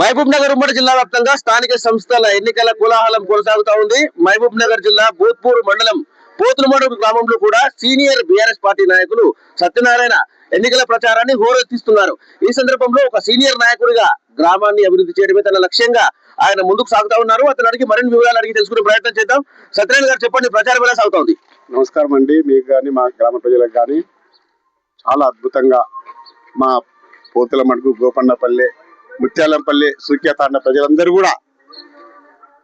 మహబూబ్ నగర్ ఉమ్మడి జిల్లా వ్యాప్తంగా స్థానిక సంస్థల ఎన్నికల కోలాహలం కొనసాగుతా ఉంది. మహబూబ్ నగర్ జిల్లా భూత్పూర్ మండలం పోతులమడు గ్రామంలో కూడా సీనియర్ బీఆర్ఎస్ పార్టీ నాయకులు సత్యనారాయణ ఎన్నికల ప్రచారాన్ని హోరెత్తిస్తున్నారు. ఈ సందర్భంలో ఒక సీనియర్ నాయకుడిగా గ్రామాన్ని అభివృద్ధి చేయడమే తన లక్ష్యంగా ఆయన ముందుకు సాగుతా ఉన్నారు. అతను అడిగి మరిన్ని వివరాలు అడిగి తెలుసుకునే ప్రయత్నం చేద్దాం. సత్యనారాయణ గారు చెప్పండి ప్రచారం ఎలా సాగుతా ఉంది? నమస్కారం అండి. మీకు కానీ మా గ్రామ ప్రజలకు కానీ చాలా అద్భుతంగా మా పోతుల మడుగు గోపన్నపల్లె ముత్యాలంపల్లి సూక్యతాండ ప్రజలందరూ కూడా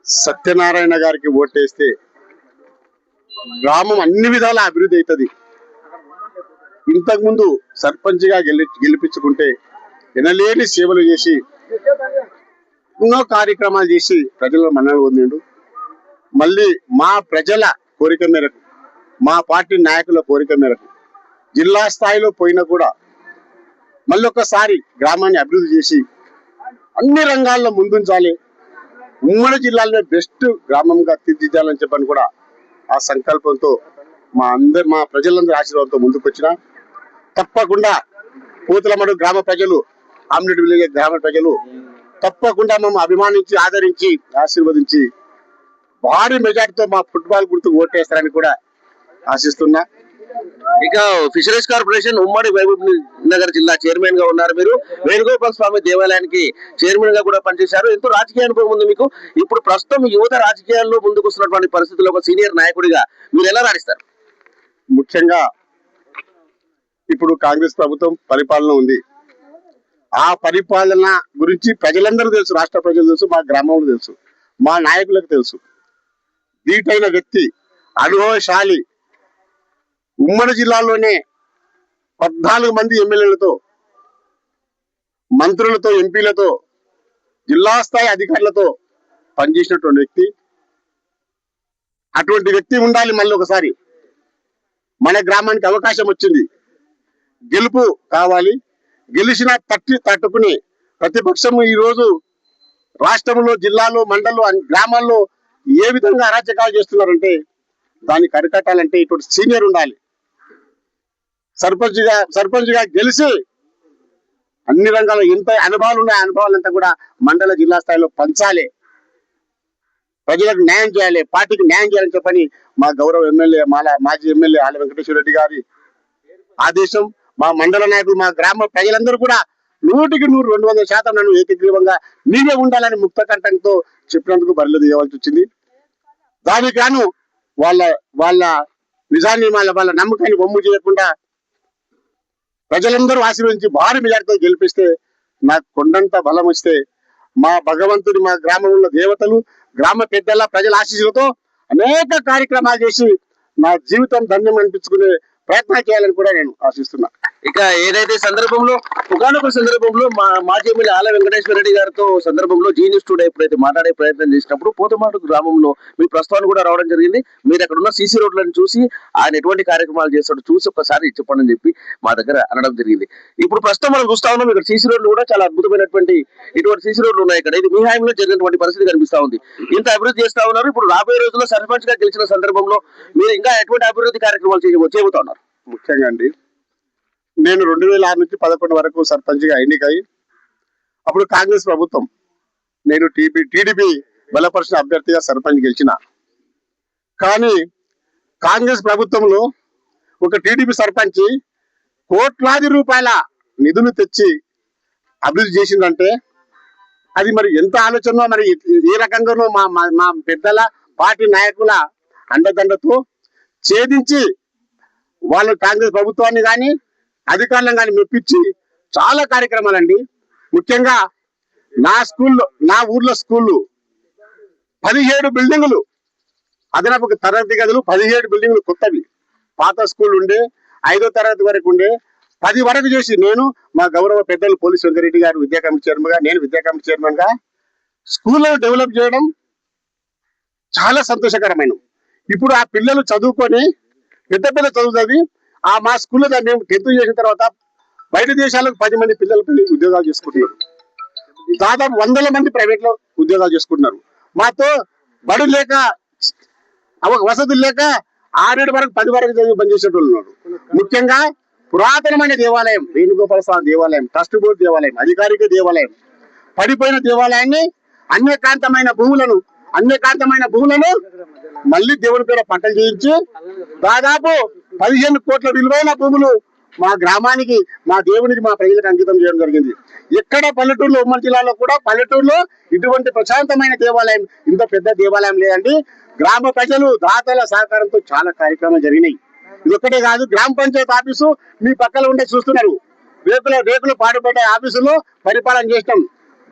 సత్యనారాయణ గారికి ఓటేస్తే గ్రామం అన్ని విధాల అభివృద్ధి అవుతుంది. ఇంతకుముందు సర్పంచ్గా గెలి గెలిపించుకుంటే వినలేని సేవలు చేసి ఎన్నో కార్యక్రమాలు చేసి ప్రజల మన్నలు పొందిండు. మళ్ళీ మా ప్రజల కోరిక మేరకు మా పార్టీ నాయకుల కోరిక మేరకు జిల్లా స్థాయిలో పోయినా కూడా మళ్ళీ ఒకసారి గ్రామాన్ని అభివృద్ధి చేసి అన్ని రంగాల్లో ముందుంచాలి. ఉమ్మడి జిల్లాలో బెస్ట్ గ్రామంగా తీర్చిదిద్దాలని చెప్పని కూడా ఆ సంకల్పంతో మా అందరి మా ప్రజలందరి ఆశీర్వాదంతో ముందుకు వచ్చిన తప్పకుండా పూతలమడు గ్రామ ప్రజలు ఆమ్లెట్ విలేజ్ గ్రామ ప్రజలు తప్పకుండా మేము అభిమానించి ఆదరించి ఆశీర్వదించి భారీ మెజార్టీతో మా ఫుట్బాల్ గుర్తుకు ఓటేస్తారని కూడా ఆశిస్తున్నా. ఇక ఫిషరీస్ కార్పొరేషన్ ఉమ్మడి మహబూబ్ నగర్ జిల్లా చైర్మన్గా ఉన్నారు మీరు. వేణుగోపాల స్వామి దేవాలయానికి చైర్మన్గా కూడా పనిచేశారు. ఎంతో రాజకీయ అనుభవం ఉంది మీకు. ఇప్పుడు ప్రస్తుతం యువత రాజకీయాల్లో ముందుకు వస్తున్నటువంటి పరిస్థితుల్లో ఒక సీనియర్ నాయకుడిగా మీరు ఎలా రాణిస్తారు? ముఖ్యంగా ఇప్పుడు కాంగ్రెస్ ప్రభుత్వం పరిపాలన ఉంది. ఆ పరిపాలన గురించి ప్రజలందరూ తెలుసు. రాష్ట్ర ప్రజలు తెలుసు. మా గ్రామంలో తెలుసు. మా నాయకులకు తెలుసు. దీటైన వ్యక్తి అనుభవశాలి ఉమ్మడి జిల్లాలోనే పద్నాలుగు మంది ఎమ్మెల్యేలతో మంత్రులతో ఎంపీలతో జిల్లా స్థాయి అధికారులతో పనిచేసినటువంటి వ్యక్తి. అటువంటి వ్యక్తి ఉండాలి మళ్ళీ ఒకసారి. మన గ్రామానికి అవకాశం వచ్చింది. గెలుపు కావాలి. గెలిచిన తట్టి తట్టుకుని ప్రతిపక్షం ఈ రోజు రాష్ట్రంలో జిల్లాలో మండల్లో గ్రామాల్లో ఏ విధంగా అరాచకాలు చేస్తున్నారంటే దాన్ని కరికట్టాలంటే ఇటువంటి సీనియర్ ఉండాలి. సర్పంచ్గా సర్పంచ్గా గెలిచి అన్ని రంగాల్లో ఎంత అనుభవాలు ఉన్నాయి అనుభవాలంతా కూడా మండల జిల్లా స్థాయిలో పంచాలి. ప్రజలకు న్యాయం చేయాలి పార్టీకి న్యాయం చేయాలని చెప్పని మా గౌరవ ఎమ్మెల్యే మాల మాజీ ఎమ్మెల్యే ఆల వెంకటేశ్వర రెడ్డి గారి ఆదేశం మా మండల నాయకులు మా గ్రామ ప్రజలందరూ కూడా నూటికి నూరు రెండు వందల శాతం నన్ను ఏకగ్రీవంగా నీవే ఉండాలని ముక్త కంఠంతో చెప్పినందుకు బరిలో దిగవలసి వచ్చింది. దానికి గాను వాళ్ళ వాళ్ళ నిజాన్ని వాళ్ళ వాళ్ళ నమ్మకాన్ని బొమ్ము చేయకుండా ప్రజలందరూ ఆశీర్వదించి భారీ మెజార్టీతో గెలిపిస్తే నాకు కొండంత బలం వస్తే మా భగవంతుడి మా గ్రామంలో దేవతలు గ్రామ పెద్దల ప్రజల ఆశీస్సులతో అనేక కార్యక్రమాలు చేసి నా జీవితం ధన్యం అనిపించుకునే ప్రయత్నం చేయాలని కూడా నేను ఆశిస్తున్నా. ఇక ఏదైతే సందర్భంలో ఒకనొక సందర్భంలో మా మాజీ ఎమ్మెల్యే ఆల వెంకటేశ్వర రెడ్డి గారితో సందర్భంలో జీనియస్ టుడే ఎప్పుడైతే మాట్లాడే ప్రయత్నం చేసినప్పుడు పోతమాటు గ్రామంలో మీ ప్రస్తావన కూడా రావడం జరిగింది. మీరు అక్కడ ఉన్న సీసీ రోడ్లను చూసి ఆయన ఎటువంటి కార్యక్రమాలు చేస్తాడో చూసి ఒకసారి చెప్పండి అని చెప్పి మా దగ్గర అనడం జరిగింది. ఇప్పుడు ప్రస్తుతం మనం చూస్తా ఉన్నాం ఇక్కడ సీసీ రోడ్లు కూడా చాలా అద్భుతమైనటువంటి ఇటువంటి సీసీ రోడ్లు ఉన్నాయి ఇక్కడ. ఇది మీ హామీలో జరిగినటువంటి పరిస్థితి కనిపిస్తా ఉంది. ఇంత అభివృద్ధి చేస్తా ఉన్నారు. ఇప్పుడు రాబోయే రోజుల్లో సర్పంచ్గా గెలిచిన సందర్భంలో మీరు ఇంకా ఎటువంటి అభివృద్ధి కార్యక్రమాలు చేయబోతున్నారు ముఖ్యంగా అండి నేను రెండు వేల ఆరు నుంచి పదకొండు వరకు సర్పంచ్గా ఎన్నికై అప్పుడు కాంగ్రెస్ ప్రభుత్వం నేను టీపీ టీడీపీ బలపరిచిన అభ్యర్థిగా సర్పంచ్ గెలిచిన. కానీ కాంగ్రెస్ ప్రభుత్వంలో ఒక టీడీపీ సర్పంచ్ కోట్లాది రూపాయల నిధులు తెచ్చి అభివృద్ధి చేసిందంటే అది మరి ఎంత ఆలోచన మరి ఏ రకంగానో మా మా- మా పెద్దల పార్టీ నాయకుల అండదండతో ఛేదించి వాళ్ళు కాంగ్రెస్ ప్రభుత్వాన్ని కానీ అధికారులను కానీ మెప్పించి చాలా కార్యక్రమాలండి. ముఖ్యంగా నా స్కూల్లో నా ఊర్లో స్కూళ్ళు పదిహేడు బిల్డింగులు అదనపు తరగతి గదులు పదిహేడు బిల్డింగులు కొత్తవి. పాత స్కూల్ ఉండే ఐదో తరగతి వరకు ఉండే. పది వరకు చేసి నేను మా గౌరవ పెద్దలు పోలీస్ వెంకరెడ్డి గారు విద్యా కమిటీ నేను విద్యా కమిటీ చైర్మన్ స్కూళ్ళను డెవలప్ చేయడం చాలా సంతోషకరమైన ఇప్పుడు ఆ పిల్లలు చదువుకొని పెద్ద పెద్ద చదువుతుంది ఆ మా స్కూల్లో దాన్ని మేము టెన్త్ చేసిన తర్వాత బయట దేశాలకు పది మంది పిల్లలు ఉద్యోగాలు చేసుకుంటున్నారు. దాదాపు వందల మంది ప్రైవేట్లో ఉద్యోగాలు చేసుకుంటున్నారు. మాతో బడు లేక వసతులు లేక ఆరేడు వరకు పది వరకు చదివి పనిచేసేటోళ్ళు ఉన్నారు. ముఖ్యంగా పురాతనమైన దేవాలయం వేణుగోపాల స్వామి దేవాలయం ట్రస్ట్ బోర్డు దేవాలయం అధికారిక దేవాలయం. పడిపోయిన దేవాలయాన్ని అన్యకాంతమైన భూములను అన్యకాంతమైన భూములను మళ్ళీ దేవుడి పేరు పంటలు చేయించి దాదాపు పదిహేను కోట్ల విలువైన భూములు మా గ్రామానికి మా దేవునికి మా ప్రజలకు అంకితం చేయడం జరిగింది. ఎక్కడ పల్లెటూరులో ఉమ్మడి జిల్లాలో కూడా పల్లెటూరులో ఇటువంటి ప్రశాంతమైన దేవాలయం ఇంత పెద్ద దేవాలయం లేదండి. గ్రామ ప్రజలు దాతల సహకారంతో చాలా కార్యక్రమాలు జరిగినాయి. ఇది ఒక్కటే కాదు గ్రామ పంచాయతీ ఆఫీసు మీ పక్కన ఉండే చూస్తున్నారు. రేకుల రేకులు పాటుపడే ఆఫీసులో పరిపాలన చేసినాం.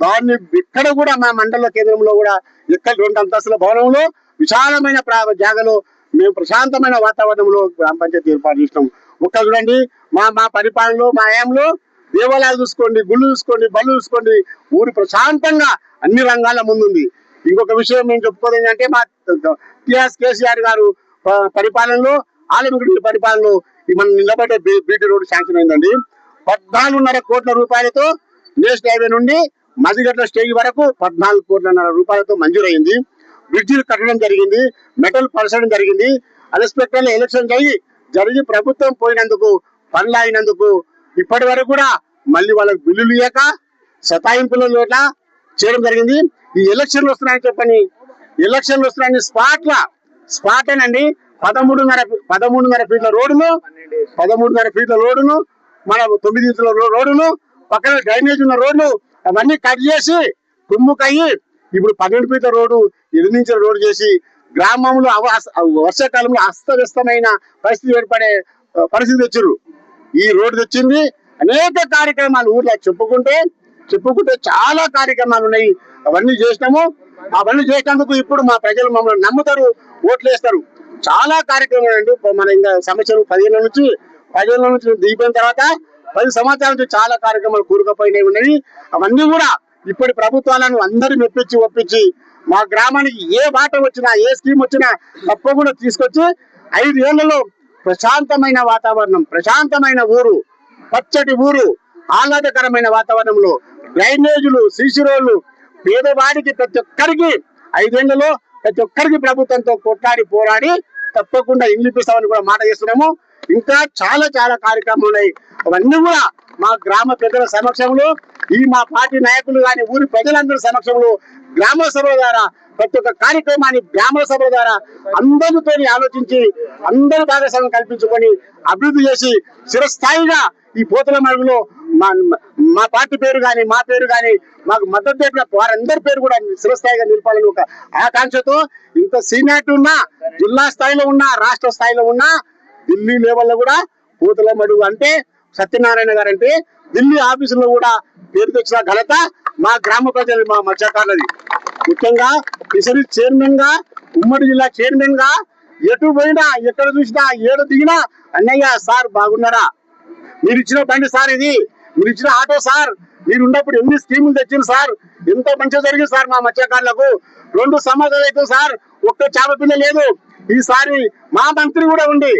దాన్ని ఇక్కడ కూడా మా మండల కేంద్రంలో కూడా ఎక్కడ రెండు అంతస్తుల భవనంలో విశాలమైన జాగలో మేము ప్రశాంతమైన వాతావరణంలో గ్రామ పంచాయతీ ఏర్పాటు చేసినాం. ఒక్క చూడండి మా మా పరిపాలనలో మా ఆయంలో దేవాలయాలు చూసుకోండి గుళ్ళు చూసుకోండి బళ్ళు చూసుకోండి ఊరి ప్రశాంతంగా అన్ని రంగాల ముందుంది. ఇంకొక విషయం మేము చెప్పుకోవాలి ఏంటంటే మా టిఆర్ఎస్ కేసీఆర్ గారు పరిపాలనలో ఆలమిగుడి పరిపాలనలో మనం నిలబడే బీ- బీటీ రోడ్డు శాంక్షన్ అయిందండి. పద్నాలుగున్నర కోట్ల రూపాయలతో నేషనల్ హైవే నుండి మదిగట్ల స్టేజ్ వరకు పద్నాలుగు కోట్లన్నర రూపాయలతో మంజూరైంది బ్రిడ్జిలు కట్టడం జరిగింది మెటల్ పరచడం జరిగింది. అన్ఎక్స్పెక్టెడ్ ఎలక్షన్ జరిగి జరిగి ప్రభుత్వం పోయినందుకు పనులు అయినందుకు ఇప్పటి వరకు కూడా మళ్ళీ వాళ్ళకి బిల్లులు ఇయ్యక సతాయింపుల చోట చేయడం జరిగింది. ఈ ఎలక్షన్లు వస్తున్నాయని చెప్పని ఎలక్షన్లు వస్తున్నాయని స్పాట్ల స్పాట్ అండి పదమూడున్నర పదమూడున్నర ఫీట్ల రోడ్డును పదమూడున్నర ఫీట్ల రోడ్డును మన తొమ్మిది ఇంచుల రోడ్డును పక్కన డ్రైనేజ్ ఉన్న రోడ్లు అవన్నీ కట్ చేసి తుమ్ముకయ్యి ఇప్పుడు పన్నెండు ఫీట్ల రోడ్డు నిర్మించిన రోడ్డు చేసి గ్రామంలో అవ- వర్షాకాలంలో అస్తవ్యస్తమైన పరిస్థితి ఏర్పడే పరిస్థితి తెచ్చారు ఈ రోడ్డు తెచ్చింది అనేక కార్యక్రమాలు ఊర్లో చెప్పుకుంటే చెప్పుకుంటే చాలా కార్యక్రమాలు ఉన్నాయి. అవన్నీ చేసినాము. అవన్నీ చేసినందుకు ఇప్పుడు మా ప్రజలు మమ్మల్ని నమ్ముతారు ఓట్లు వేస్తారు చాలా కార్యక్రమాలు అండి. మన ఇంకా సమస్యలు పదిహేను నుంచి పదిహేను నుంచి దిగిపోయిన తర్వాత పది సంవత్సరాల నుంచి చాలా కార్యక్రమాలు కూరుకుపోయినవి ఉన్నాయి. అవన్నీ కూడా ఇప్పటి ప్రభుత్వాలను అందరూ మెప్పించి ఒప్పించి మా గ్రామానికి ఏ బాట వచ్చినా ఏ స్కీమ్ వచ్చినా తప్పకుండా తీసుకొచ్చి ఐదేళ్ళలో ప్రశాంతమైన వాతావరణం ప్రశాంతమైన ఊరు పచ్చటి ఊరు ఆహ్లాదకరమైన వాతావరణంలో డ్రైనేజీలు సీసీ రోడ్లు పేదవాడికి ప్రతి ఒక్కరికి ఐదేళ్ళలో ప్రతి ఒక్కరికి ప్రభుత్వంతో కొట్లాడి పోరాడి తప్పకుండా ఇల్లు ఇప్పిస్తామని కూడా మాట చేస్తున్నాము. ఇంకా చాలా చాలా కార్యక్రమాలు ఉన్నాయి. అవన్నీ కూడా మా గ్రామ పెద్దల సమక్షంలో ఈ మా పార్టీ నాయకులు కానీ ఊరి ప్రజలందరి సమక్షంలో గ్రామ సభ ద్వారా ప్రతి ఒక్క కార్యక్రమాన్ని గ్రామ సభ ద్వారా అందరితో ఆలోచించి అందరి భాగస్వామ్యం కల్పించుకొని అభివృద్ధి చేసి చిరస్థాయిగా ఈ పోతల మరుగులో మా మా పార్టీ పేరు కానీ మా పేరు కానీ మాకు మద్దతు పెట్టిన వారందరి పేరు కూడా చిరస్థాయిగా నిలపాలని ఒక ఆకాంక్షతో ఇంత సీనియర్ ఉన్నా జిల్లా స్థాయిలో ఉన్నా రాష్ట్ర స్థాయిలో ఉన్నా ఢిల్లీ లెవెల్లో కూడా పూతల మడుగు. అంటే సత్యనారాయణ గారు అంటే ఢిల్లీ ఆఫీసులో కూడా పేరు తెచ్చిన ఘనత మా గ్రామ ప్రజలు మా మధ్యకాలది ముఖ్యంగా ఫిషరీస్ చైర్మన్గా ఉమ్మడి జిల్లా చైర్మన్గా ఎటు పోయినా ఎక్కడ చూసినా ఏడు దిగినా అన్నయ్య సార్ బాగున్నారా? మీరు ఇచ్చిన బండి సార్ ఇది. మీరు ఇచ్చిన ఆటో సార్. మీరు ఉన్నప్పుడు ఎన్ని స్కీములు తెచ్చింది సార్? ఎంతో మంచిగా జరిగింది సార్ మా మత్స్యకారులకు? రెండు సమాధానం అయితే సార్ ఒక్క చేప పిల్ల లేదు. ఈసారి మా మంత్రి కూడా ఉండి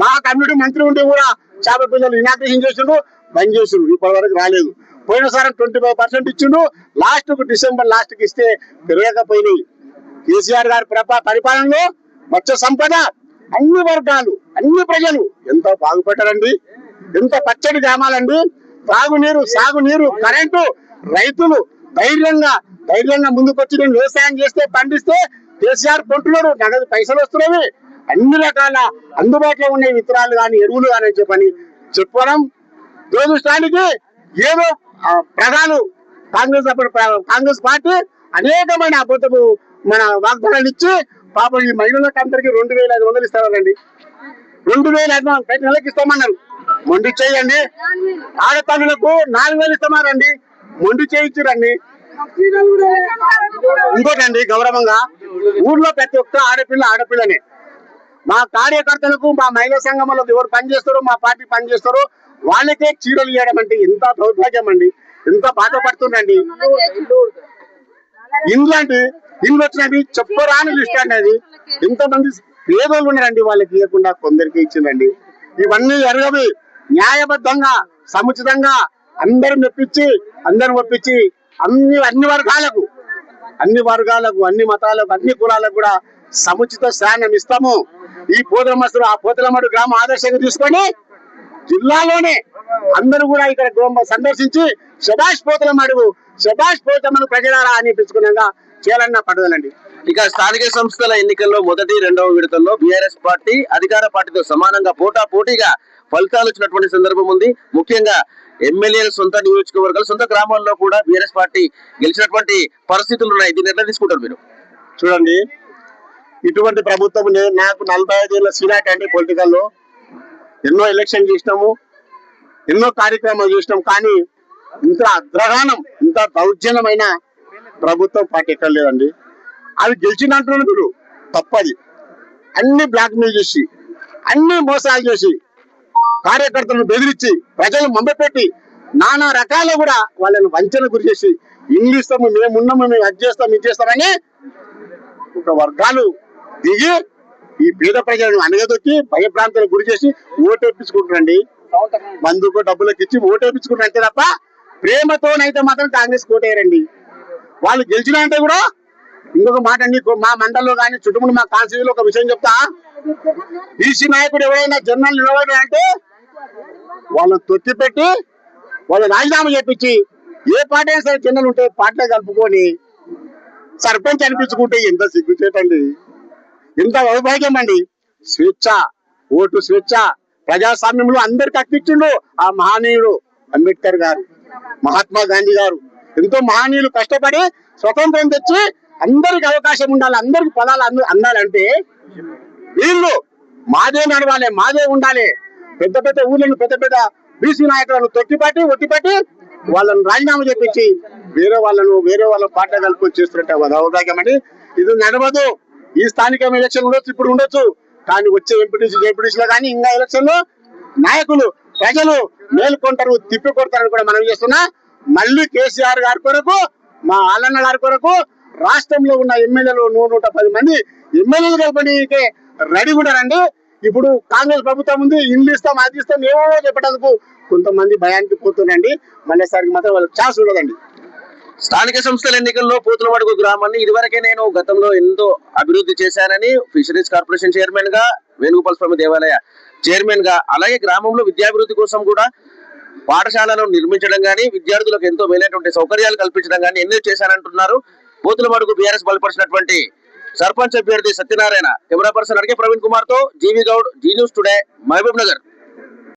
మా కమ్యూనిటీ మంత్రి ఉంటే కూడా చేప పిల్లలు ఇనాగ్రేషన్ చేసిండు బంద్ చేసిండు. ఇప్పటి వరకు రాలేదు. పోయినసారి ట్వంటీ ఫైవ్ పర్సెంట్ ఇచ్చిండు. లాస్ట్కు డిసెంబర్ లాస్ట్కి ఇస్తే పెరగకపోయినాయి. కేసీఆర్ గారి పరిపాలనలో మత్స్య సంపద అన్ని వర్గాలు అన్ని ప్రజలు ఎంత బాగుపడ్డారండి. ఎంత పచ్చడి గ్రామాలండి. తాగునీరు సాగునీరు కరెంటు రైతులు ధైర్యంగా ధైర్యంగా ముందుకొచ్చి నేను వ్యవసాయం చేస్తే పండిస్తే కేసీఆర్ కొంటున్నారు నగదు పైసలు వస్తున్నాయి. అన్ని రకాల అందుబాటులో ఉండే విత్తనాలు కానీ ఎరువులు కానీ చెప్పని చెప్పడం దురదృష్టానికి ఏదో ప్రధాన ప్రధాను కాంగ్రెస్ అప్పుడు కాంగ్రెస్ పార్టీ అనేకమైన అబద్ధము మన వాగ్దానాలు ఇచ్చి పాపం ఈ మహిళలకు అందరికి రెండు వేల ఐదు వందలు ఇస్తారండి రెండు వేల ఐదు వందలు ప్రతి నెలకి ఇస్తామన్నారు. మొండి చేయండి. ఆడపనులకు నాలుగు వేలు ఇస్తామారండి మొండి చేయించురండి. ఇంకోటండి గౌరవంగా ఊర్లో ప్రతి ఒక్క ఆడపిల్ల ఆడపిల్లనే మా కార్యకర్తలకు మా మహిళా సంఘంలో ఎవరు పనిచేస్తారో మా పార్టీ పనిచేస్తారో వాళ్ళకే చీరలు ఇవ్వడం అంటే ఎంత దౌర్భాగ్యం అండి. ఎంత బాధపడుతుందండి ఇండ్లంటే ఇల్లు వచ్చినవి చెప్పరాని లిస్ట్ అండి అది. ఎంతమంది పేదోళ్ళు ఉన్నారండి వాళ్ళకి ఇవ్వకుండా కొందరికి ఇచ్చిందండి. ఇవన్నీ ఎరగవి న్యాయబద్ధంగా సముచితంగా అందరు మెప్పించి అందరు ఒప్పించి అన్ని అన్ని వర్గాలకు అన్ని వర్గాలకు అన్ని మతాలకు అన్ని కులాలకు కూడా సముచిత స్థానం ఇస్తాము. ఈ పోతలమస్తులు ఆ పోతలమడు గ్రామ ఆదర్శంగా తీసుకొని జిల్లాలోనే అందరూ కూడా ఇక్కడ సందర్శించి శభాష్ పోతలం అడుగు శభాష్ పోతమను ప్రజలారా అని చేయాలన్న పట్టుదలండి. ఇక స్థానిక సంస్థల ఎన్నికల్లో మొదటి రెండవ విడతల్లో బీఆర్ఎస్ పార్టీ అధికార పార్టీతో సమానంగా పోటా పోటీగా ఫలితాలు వచ్చినటువంటి సందర్భం ఉంది. ముఖ్యంగా ఎమ్మెల్యేల సొంత నియోజకవర్గాలు సొంత గ్రామాల్లో కూడా బీఆర్ఎస్ పార్టీ గెలిచినటువంటి పరిస్థితులు ఉన్నాయి. దీన్ని ఎట్లా తీసుకుంటారు మీరు? చూడండి. ఇటువంటి ప్రభుత్వం నేను నాకు నలభై ఐదు ఏళ్ళ సీనియారిటీ అంటే పొలిటికల్లో ఎన్నో ఎలక్షన్ చేసినాము ఎన్నో కార్యక్రమాలు చేసినాం కానీ ఇంత అగ్రహానం ఇంత దౌర్జన్యమైన ప్రభుత్వం పార్టీ ఎక్కడ లేదండి. అవి గెలిచినట్టు మీరు తప్పది. అన్ని బ్లాక్మెయిల్ చేసి అన్ని మోసాలు చేసి కార్యకర్తలను బెదిరించి ప్రజలు మమ్మపెట్టి నానా రకాల కూడా వాళ్ళని వంచన గురి చేసి ఇల్లు ఇస్తాము మేము మేము అది చేస్తాం ఇది చేస్తామని ఒక వర్గాలు దిగి ఈ పేద ప్రజలను అనగదొక్కి భయభ్రాంతులకు గురి చేసి ఓటేపించుకుంటారండి మందుకు డబ్బులకు ఇచ్చి ఓటేపించుకుంటారు అంతే తప్ప ప్రేమతోనైతే మాత్రం కాంగ్రెస్ కోటేయరండి వాళ్ళు గెలిచినా అంటే కూడా ఇంకొక మాట అండి మా మండలంలో కానీ చుట్టుముట్టు మా కాన్స్టిట్యూలో ఒక విషయం చెప్తా. బీసీ నాయకుడు ఎవరైనా జర్నల్ నిలబడి వాళ్ళని తొక్కి పెట్టి వాళ్ళు రాజీనామా చేపించి ఏ పార్టీ అయినా సరే చిన్నలు ఉంటే పార్టీలో కలుపుకొని సర్పంచ్ అనిపించుకుంటే ఎంత సిగ్గుచేటండి? ఎంత వైభాగ్యం అండి? స్వేచ్ఛ ఓటు స్వేచ్ఛ ప్రజాస్వామ్యంలో అందరికి అక్కిచ్చిండు ఆ మహనీయుడు అంబేద్కర్ గారు మహాత్మా గాంధీ గారు. ఎంతో మహనీయులు కష్టపడి స్వతంత్రం తెచ్చి అందరికి అవకాశం ఉండాలి అందరికి పొలాలు అందాలంటే వీళ్ళు మాదే నడవాలి మాదే ఉండాలి. పెద్ద పెద్ద ఊర్లను పెద్ద పెద్ద బీసీ నాయకులను తొట్టిపాటి ఒట్టిపాటి వాళ్ళని రాజీనామా చేపించి వేరే వాళ్ళను వేరే వాళ్ళ పార్టీ కలుపుకొని చేస్తున్నట్టు అది అవకాశం అండి. ఇది నడవదు. ఈ స్థానిక ఎలక్షన్ ఉండొచ్చు ఇప్పుడు ఉండొచ్చు. కానీ వచ్చే ఎంపీటీసీ జేపీటీసీలో కానీ ఇంకా ఎలక్షన్లో నాయకులు ప్రజలు మేల్కొంటారు తిప్పి కొడతారని కూడా మనం చేస్తున్నా. మళ్ళీ కేసీఆర్ గారి కొరకు మా ఆలన్న గారి కొరకు రాష్ట్రంలో ఉన్న ఎమ్మెల్యేలు నూరు నూట పది మంది ఎమ్మెల్యేలు కలిపడానికి రెడీ కూడా రండి ఇప్పుడు కాంగ్రెస్ ప్రభుత్వం ఉంది ఇల్లు ఇస్తాం అది ఇస్తాం ఏవో చెప్పడానికి కొంతమంది భయానికి పోతుండండి. మళ్ళీసారికి మాత్రం వాళ్ళకి ఛాన్స్ ఉండదండి. స్థానిక సంస్థల ఎన్నికల్లో పోతులవాడుకు గ్రామాన్ని ఇదివరకే నేను గతంలో ఎంతో అభివృద్ధి చేశానని ఫిషరీస్ కార్పొరేషన్ చైర్మన్గా వేణుగోపాల స్వామి దేవాలయ చైర్మన్గా అలాగే గ్రామంలో విద్యాభివృద్ధి కోసం కూడా పాఠశాలను నిర్మించడం కానీ విద్యార్థులకు ఎంతో మేలైనటువంటి సౌకర్యాలు కల్పించడం కానీ ఎన్నో చేశానంటున్నారు. పోతులవాడుకు బీఆర్ఎస్ బలపరిచినటువంటి సర్పంచ్ అభ్యర్థి సత్యనారాయణ. కెమెరా పర్సన్ అడిగే ప్రవీణ్ కుమార్తో జీవి Goud Zee news today Mahabubnagar.